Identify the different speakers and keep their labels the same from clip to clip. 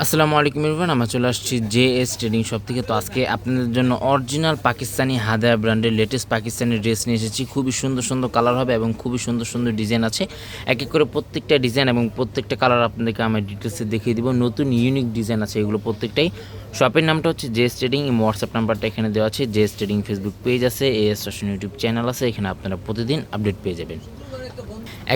Speaker 1: আসসালামু আলাইকুম ইরফান আমরা চলে আসছি জে এস ট্রেডিং শপ থেকে। তো আজকে আপনাদের জন্য অরিজিনাল পাকিস্তানি হাদায়া ব্র্যান্ডের লেটেস্ট পাকিস্তানি ড্রেস নিয়ে এসেছি। খুবই সুন্দর সুন্দর কালার হবে এবং খুবই সুন্দর সুন্দর ডিজাইন আছে। এক এক করে প্রত্যেকটা ডিজাইন এবং প্রত্যেকটা কালার আপনাদেরকে আমি ডিটেলসে দেখিয়ে দিব। নতুন ইউনিক ডিজাইন আছে এগুলো প্রত্যেকটাই। শপের নামটা হচ্ছে জে এস ট্রেডিং হোয়াটসঅ্যাপ নাম্বারটা এখানে দেওয়া আছে। J S trading Facebook page আছে A S fashion YouTube channel আছে। এখানে আপনারা প্রতিদিন আপডেট পেয়ে যাবেন।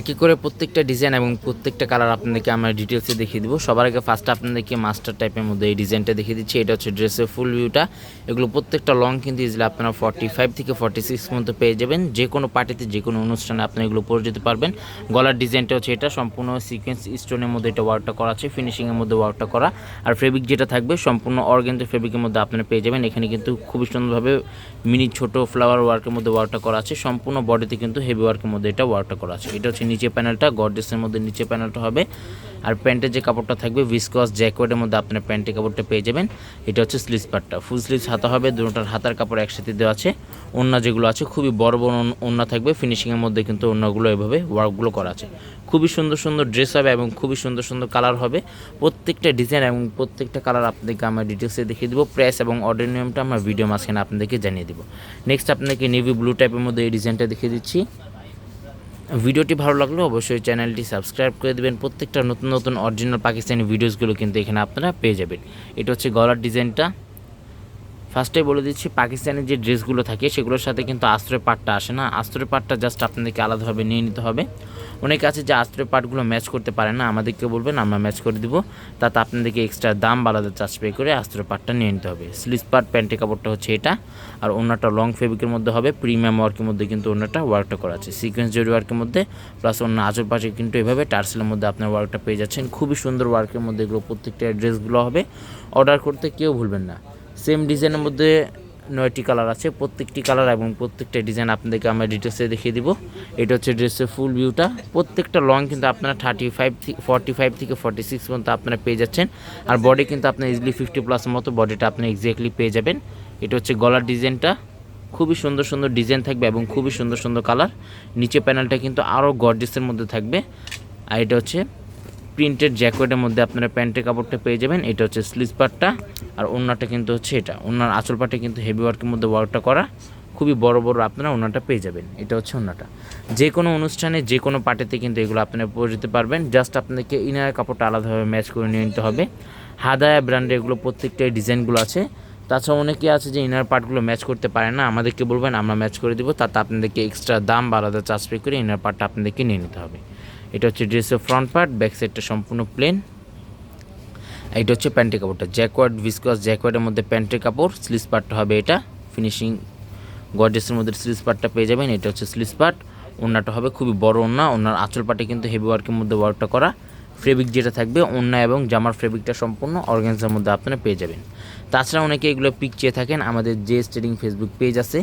Speaker 1: এক এক করে প্রত্যেকটা ডিজাইন এবং প্রত্যেকটা কালার আপনাদেরকে আমরা ডিটেলসে দেখিয়ে দিব। সবার আগে ফার্স্ট আপনাদেরকে মাস্টার টাইপের মধ্যে এই ডিজাইনটা দেখিয়ে দিচ্ছি। এটা হচ্ছে ড্রেসের ফুল ভিউটা এগুলো প্রত্যেকটা লং কিন্তু ইজিলি আপনারা ফর্টি ফাইভ থেকে ফর্টি সিক্স মতো পেয়ে যাবেন। যে কোনো পার্টিতে যে কোনো অনুষ্ঠানে আপনি এগুলো পরে যেতে পারবেন। গলার ডিজাইনটা হচ্ছে এটা। সম্পূর্ণ সিকোয়েন্স স্টোনের মধ্যে এটা ওয়ার্কটা করা আছে। ফিনিশিংয়ের মধ্যে ওয়ার্কটা করা। আর ফেব্রিক যেটা থাকবে, সম্পূর্ণ অর্গেন্জ ফেব্রিকের মধ্যে আপনারা পেয়ে যাবেন। এখানে কিন্তু খুবই সুন্দরভাবে মিনি ছোট ফ্লাওয়ার ওয়ার্কের মধ্যে ওয়ার্কটা করা আছে। সম্পূর্ণ বডিতে কিন্তু হেভি ওয়ার্কের মধ্যে এটা ওয়ার্কটা করা আছে। এটা হচ্ছে নিচে প্যানেলটা গডরেসের মধ্যে নিচে প্যানেলটা হবে। আর প্যান্টের যে কাপড়টা থাকবে ভিসকস জ্যাকওয়েটের মধ্যে আপনার প্যান্টের কাপড়টা পেয়ে যাবেন। এটা হচ্ছে স্লিভস পার্টটা ফুল স্লিভস হাতা হবে দুটোটার হাতার কাপড় একসাথে দেওয়া আছে। ওন্না যেগুলো আছে, খুবই বড় বড় ওন্না থাকবে। ফিনিশিংয়ের মধ্যে কিন্তু ওন্নাগুলো এভাবে ওয়ার্কগুলো করা আছে। খুবই সুন্দর সুন্দর ড্রেস হবে এবং খুবই সুন্দর সুন্দর কালার হবে। প্রত্যেকটা ডিজাইন এবং প্রত্যেকটা কালার আপনাদেরকে আমরা ডিটেলসে দেখিয়ে দেবো। প্রাইস এবং অর্ডার নিয়মটা আমরা ভিডিও মাঝখানে আপনাদেরকে জানিয়ে দেবো। নেক্সট আপনাদেরকে নেভি ব্লু টাইপের মধ্যে এই ডিজাইনটা দেখিয়ে দিচ্ছি। ভিডিওটি ভালো লাগলে অবশ্যই চ্যানেলটি সাবস্ক্রাইব করে দেবেন। প্রত্যেকটা নতুন নতুন অরিজিনাল পাকিস্তানি ভিডিওসগুলো কিন্তু এখানে আপনারা পেয়ে যাবেন। এটা হচ্ছে গলার ডিজাইনটা। ফার্স্টে বলে দিচ্ছি পাকিস্তানের যে ড্রেসগুলো থাকে, সেগুলোর সাথে কিন্তু আশ্রয় পাটটা আসে না। আশ্রয় পাটটা জাস্ট আপনাদেরকে আলাদাভাবে নিয়ে নিতে হবে। অনেকে আছে যে আশ্রয় পার্টগুলো ম্যাচ করতে পারে না, আমাদেরকে বলবেন, আমরা ম্যাচ করে দিব। তাতে আপনাদেরকে এক্সট্রা দাম বা আলাদা চার্জ পে করে আশ্রয় পার্টটা নিয়ে নিতে হবে। স্লিস পার্ট প্যান্টের কাপড়টা হচ্ছে এটা। আর অন্যটা লং ফেব্রিকের মধ্যে হবে প্রিমিয়াম ওয়ার্কের মধ্যে কিন্তু অন্যটা ওয়ার্কটা করা আছে। সিকোয়েন্স জরি ওয়ার্কের মধ্যে প্লাস অন্য আচর পাশে কিন্তু এভাবে টার্সেলের মধ্যে আপনার ওয়ার্কটা পেয়ে যাচ্ছেন। খুবই সুন্দর ওয়ার্কের মধ্যে এগুলো প্রত্যেকটা ড্রেসগুলো হবে। অর্ডার করতে কেউ ভুলবেন না। সেম ডিজাইনের মধ্যে নয়টি কালার আছে, প্রত্যেকটি কালার এবং প্রত্যেকটা ডিজাইন আপনাদেরকে আমরা ডিটেলসে দেখিয়ে দিব। এটা হচ্ছে ড্রেসের ফুল ভিউটা প্রত্যেকটা লং কিন্তু আপনারা থার্টি ফাইভ ফাইভ থেকে ফর্টি সিক্স পর্যন্ত আপনারা পেয়ে যাচ্ছেন। আর বডি কিন্তু আপনার ইজিলি ফিফটি প্লাস মতো বডিটা আপনি এক্স্যাক্টলি পেয়ে যাবেন। এটা হচ্ছে গলার ডিজাইনটা। খুবই সুন্দর সুন্দর ডিজাইন থাকবে এবং খুবই সুন্দর সুন্দর কালার নিচে প্যানেলটা কিন্তু আরও গর্জেসের মধ্যে থাকবে। আর এটা হচ্ছে প্রিন্টেড জ্যাকেটের মধ্যে আপনারা প্যান্টের কাপড়টা পেয়ে যাবেন। এটা হচ্ছে স্লিজ পার্টটা আর ওনাটা কিন্তু হচ্ছে এটা। ওনার আঁচল পাটে কিন্তু হেভি ওয়ার্কের মধ্যে ওয়ার্কটা করা খুবই বড় বড় আপনারা ওনাটা পেয়ে যাবেন। এটা হচ্ছে ওনাটা যে কোনো অনুষ্ঠানে যে কোনো পার্টিতে কিন্তু এগুলো আপনারা পরে যেতে পারবেন। জাস্ট আপনাদেরকে ইনার কাপড়টা আলাদাভাবে ম্যাচ করে নিয়ে নিতে হবে। হাদায়া ব্র্যান্ডে এগুলো প্রত্যেকটাই ডিজাইনগুলো আছে। তাছাড়া অনেকে আছে যে ইনার পার্টগুলো ম্যাচ করতে পারে না। আমাদেরকে বলবেন, আমরা ম্যাচ করে দিব। তাতে আপনাদেরকে এক্সট্রা দাম বা আলাদা চার্জ পে করে ইনার পার্টটা আপনাদেরকে নিয়ে নিতে হবে। এটা হচ্ছে ড্রেসের ফ্রন্ট পার্ট ব্যাক সাইডটা সম্পূর্ণ প্লেন এটা হচ্ছে প্যান্টের কাপড়টা জ্যাকওয়ার্ড ভিসকস জ্যাকওয়ার্ডের মধ্যে প্যান্টের কাপড় স্লিস পার্টটা হবে এটা। ফিনিশিং গর্জেসের মধ্যে স্লিস পার্টটা পেয়ে যাবেন, এটা হচ্ছে স্লিস পার্ট ওনাটা হবে খুবই বড় ওনা ওনার আঁচল পাটে কিন্তু হেভি ওয়ার্কের মধ্যে ওয়ার্কটা করা। ফেব্রিক যেটা থাকবে, ওন্না এবং জামার ফেব্রিকটা সম্পূর্ণ অর্গানজার মধ্যে আপনারা পেয়ে যাবেন। তাছাড়া অনেকে এগুলো পিক চেয়ে থাকেন, আমাদের যে স্টেডিং ফেসবুক পেজ আছে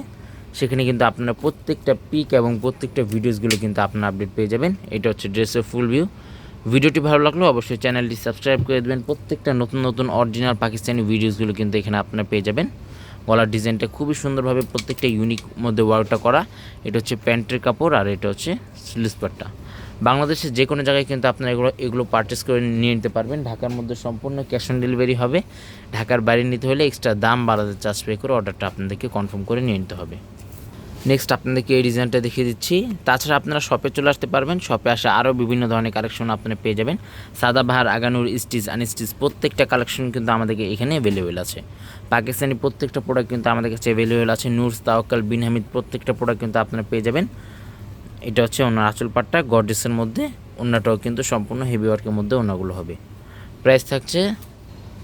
Speaker 1: সেখানে কিন্তু আপনারা প্রত্যেকটা পিক এবং প্রত্যেকটা ভিডিওসগুলো কিন্তু আপনারা আপডেট পেয়ে যাবেন। এটা হচ্ছে ড্রেসের ফুল ভিউ ভিডিওটি ভালো লাগলে অবশ্যই চ্যানেলটি সাবস্ক্রাইব করে দেবেন। প্রত্যেকটা নতুন নতুন অরিজিনাল পাকিস্তানি ভিডিওসগুলো কিন্তু এখানে আপনারা পেয়ে যাবেন। গলার ডিজাইনটা খুবই সুন্দরভাবে প্রত্যেকটা ইউনিক মধ্যে ওয়ার্কটা করা। এটা হচ্ছে প্যান্টের কাপড় আর এটা হচ্ছে স্লিসপারটা বাংলাদেশের যে কোনো জায়গায় কিন্তু আপনারা এগুলো এগুলো পারচেস করে নিয়ে নিতে পারবেন। ঢাকার মধ্যে সম্পূর্ণ ক্যাশ অন ডেলিভারি হবে। ঢাকার বাইরে নিতে হলে এক্সট্রা দাম বাড়াতে চার্জ পে করে অর্ডারটা আপনাদেরকে কনফার্ম করে নিয়ে নিতে হবে। নেক্সট আপনাদেরকে এই ডিজাইনটা দেখিয়ে দিচ্ছি। তাছাড়া আপনারা শপে চলে আসতে পারবেন। শপে আসে আরও বিভিন্ন ধরনের কালেকশন আপনারা পেয়ে যাবেন। সাদাবাহার আগানুর, স্টিচ আনস্টিচ প্রত্যেকটা কালেকশন কিন্তু আমাদেরকে এখানে অ্যাভেলেবেল আছে। পাকিস্তানি প্রত্যেকটা প্রোডাক্ট কিন্তু আমাদের কাছে অ্যাভেলেবেল আছে। নূরস তাওয়াক্কাল বিন হামিদ প্রত্যেকটা প্রোডাক্ট কিন্তু আপনারা পেয়ে যাবেন। এটা হচ্ছে ওনার আঁচল পাটটা। গর্জেসের মধ্যে ওনাটাও কিন্তু সম্পূর্ণ হেভি ওয়ার্কের মধ্যে ওনাগুলো হবে। প্রাইস থাকছে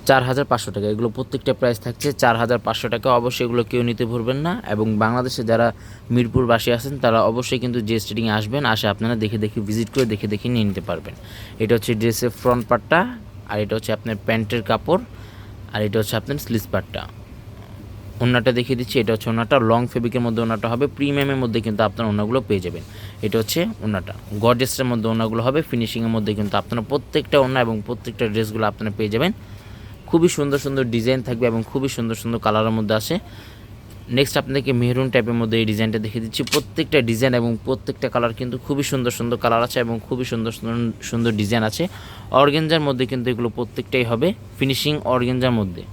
Speaker 1: চার হাজার পাঁচশো টাকা। এগুলো প্রত্যেকটা প্রাইস থাকছে চার হাজার পাঁচশো টাকা। অবশ্যই এগুলো কেউ নিতে ভুলবেন না এবং বাংলাদেশে যারা মিরপুরবাসী আছেন, তারা অবশ্যই কিন্তু ড্রেস স্টেডিংয়ে আসবেন, আসে আপনারা দেখে দেখে ভিজিট করে দেখে দেখে নিয়ে নিতে পারবেন। এটা হচ্ছে ড্রেসের ফ্রন্ট পার্টটা আর এটা হচ্ছে আপনার প্যান্টের কাপড়, আর এটা হচ্ছে আপনার স্লিস পার্টটা ওনাটা দেখিয়ে দিচ্ছি, এটা হচ্ছে ওনাটা লং ফেব্রিকের মধ্যে ওনাটা হবে প্রিমিয়ামের মধ্যে কিন্তু আপনার ওনাগুলো পেয়ে যাবেন। এটা হচ্ছে ওনাটা গর্জেসের মধ্যে ওনাগুলো হবে ফিনিশিংয়ের মধ্যে কিন্তু আপনারা প্রত্যেকটা ওনা এবং প্রত্যেকটা ড্রেসগুলো আপনারা পেয়ে যাবেন। খুবই সুন্দর সুন্দর ডিজাইন থাকবে এবং খুবই সুন্দর সুন্দর কালারের মধ্যে আসে। নেক্সট আপনাদেরকে মেহরুন টাইপের মধ্যে এই ডিজাইনটা দেখে দিচ্ছি। প্রত্যেকটা ডিজাইন এবং প্রত্যেকটা কালার কিন্তু খুবই সুন্দর সুন্দর কালার আছে এবং খুবই সুন্দর সুন্দর সুন্দর ডিজাইন আছে। অর্গেঞ্জার মধ্যে কিন্তু এগুলো প্রত্যেকটাই হবে। ফিনিশিং অর্গেঞ্জার মধ্যে।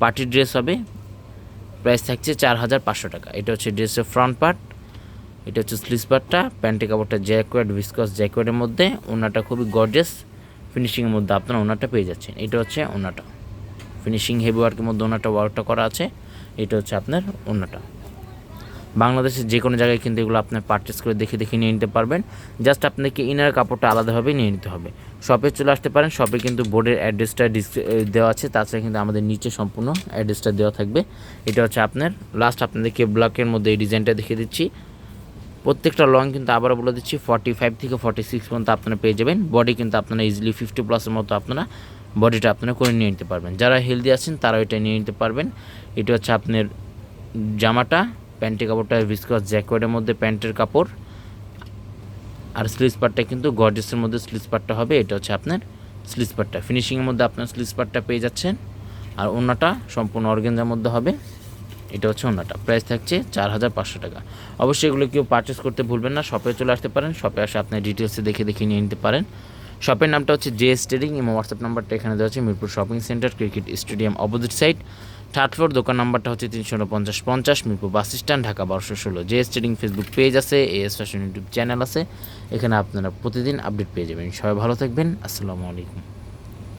Speaker 1: পার্টি ড্রেস হবে। প্রাইস থাকছে চার হাজার পাঁচশো টাকা। এটা হচ্ছে ড্রেসের ফ্রন্ট পার্ট এটা হচ্ছে স্লিস পার্টটা প্যান্টের কাপড়টা জ্যাকোয়েড ভিসকস জ্যাকোয়েডের মধ্যে। ওনাটা খুবই গর্জেস ফিনিশিংয়ের মধ্যে আপনারা ওনাটা পেয়ে যাচ্ছেন। এটা হচ্ছে ওনাটা। ফিনিশিং হেভি ওয়ার্কের মধ্যে ওনাটা ওয়ার্কটা করা আছে। এটা হচ্ছে আপনার ওনাটা বাংলাদেশের যে কোনো জায়গায় কিন্তু এগুলো আপনার পারচেস করে দেখে দেখে নিয়ে নিতে পারবেন। জাস্ট আপনাকে ইনার কাপড়টা আলাদাভাবে নিয়ে নিতে হবে। শপে চলে আসতে পারেন শপে কিন্তু বোর্ডের অ্যাড্রেসটা দেওয়া আছে, তাছাড়া কিন্তু আমাদের নিচে সম্পূর্ণ অ্যাড্রেসটা দেওয়া থাকবে। এটা হচ্ছে আপনার লাস্ট আপনাদেরকে ব্লকের মধ্যে এই ডিজাইনটা দেখিয়ে দিচ্ছি। প্রত্যেকটা লং কিন্তু আবারও বলে দিচ্ছি ফর্টি ফাইভ থেকে ফর্টি সিক্স পর্যন্ত আপনারা পেয়ে যাবেন। বডি কিন্তু আপনারা ইজিলি ফিফটি প্লাসের মতো আপনারা বডিটা আপনারা করে নিয়ে নিতে পারবেন। যারা হেলদি আছেন, তারা এটা নিয়ে নিতে পারবেন। এটা হচ্ছে আপনার জামাটা, প্যান্টের কাপড়টা ভিসকস জ্যাকেটের মধ্যে প্যান্টের কাপড়। আর স্লিজ পার্টটা কিন্তু গর্জেসের মধ্যে স্লিজ পার্টটা হবে। এটা হচ্ছে আপনার স্লিজ পার্টটা ফিনিশিংয়ের মধ্যে আপনার স্লিজ পার্টটা পেয়ে যাচ্ছেন। আর অন্যটা সম্পূর্ণ অর্গেঞ্জার মধ্যে হবে। এটা হচ্ছে অন্যটা প্রাইস থাকছে চার হাজার পাঁচশো টাকা। অবশ্যই এগুলো কেউ পারচেস করতে ভুলবেন না। শপে চলে আসতে পারেন। শপে আসে আপনার ডিটেলসে দেখে দেখে নিয়ে নিতে পারেন। শপের নামটা হচ্ছে জে স্টেডিং এবং হোয়াটসঅ্যাপ নাম্বারটা এখানে দেওয়া হচ্ছে Mirpur shopping centre cricket stadium opposite side third floor দোকান নাম্বারটা হচ্ছে তিনশো পঞ্চাশ পঞ্চাশ, মিরপুর বাস স্ট্যান্ড ঢাকা বারোশো ষোলো। জে স্টেডিং ফেসবুক পেজ আছে এস ফ্যাশন ইউটিউব চ্যানেল আছে। এখানে আপনারা প্রতিদিন আপডেট পেয়ে যাবেন। সবাই ভালো থাকবেন, আসসালামু আলাইকুম।